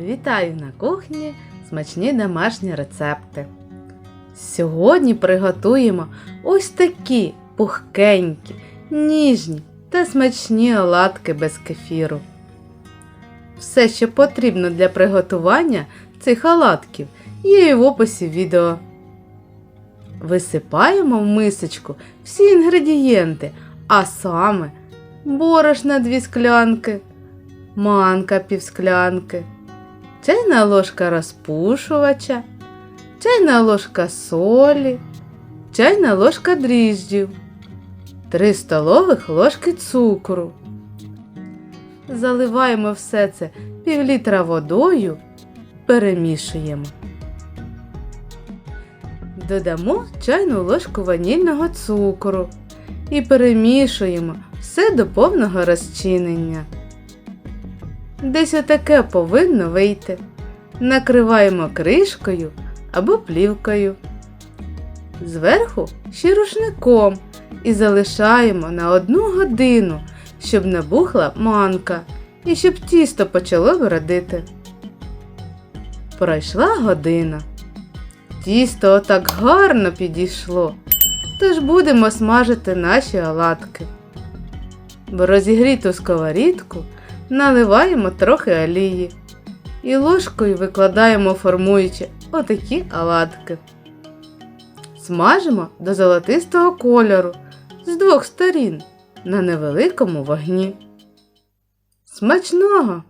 Вітаю на кухні смачні домашні рецепти. Сьогодні приготуємо ось такі пухкенькі, ніжні та смачні оладки без кефіру. Все, що потрібно для приготування цих оладків, є і в описі відео. Висипаємо в мисочку всі інгредієнти, а саме борошна 2 склянки, манка півсклянки, чайна ложка розпушувача, чайна ложка солі, чайна ложка дріжджів, 3 столових ложки цукру. Заливаємо все це пів літра водою, перемішуємо. Додамо чайну ложку ванільного цукру і перемішуємо все до повного розчинення. Десь отаке повинно вийти. Накриваємо кришкою або плівкою. Зверху ще рушником і залишаємо на одну годину, щоб набухла манка і щоб тісто почало виродити. Пройшла година. Тісто отак гарно підійшло, тож будемо смажити наші оладки. Розігріту сковорідку наливаємо трохи олії і ложкою викладаємо формуючи отакі оладки. Смажимо до золотистого кольору з двох сторін на невеликому вогні. Смачного!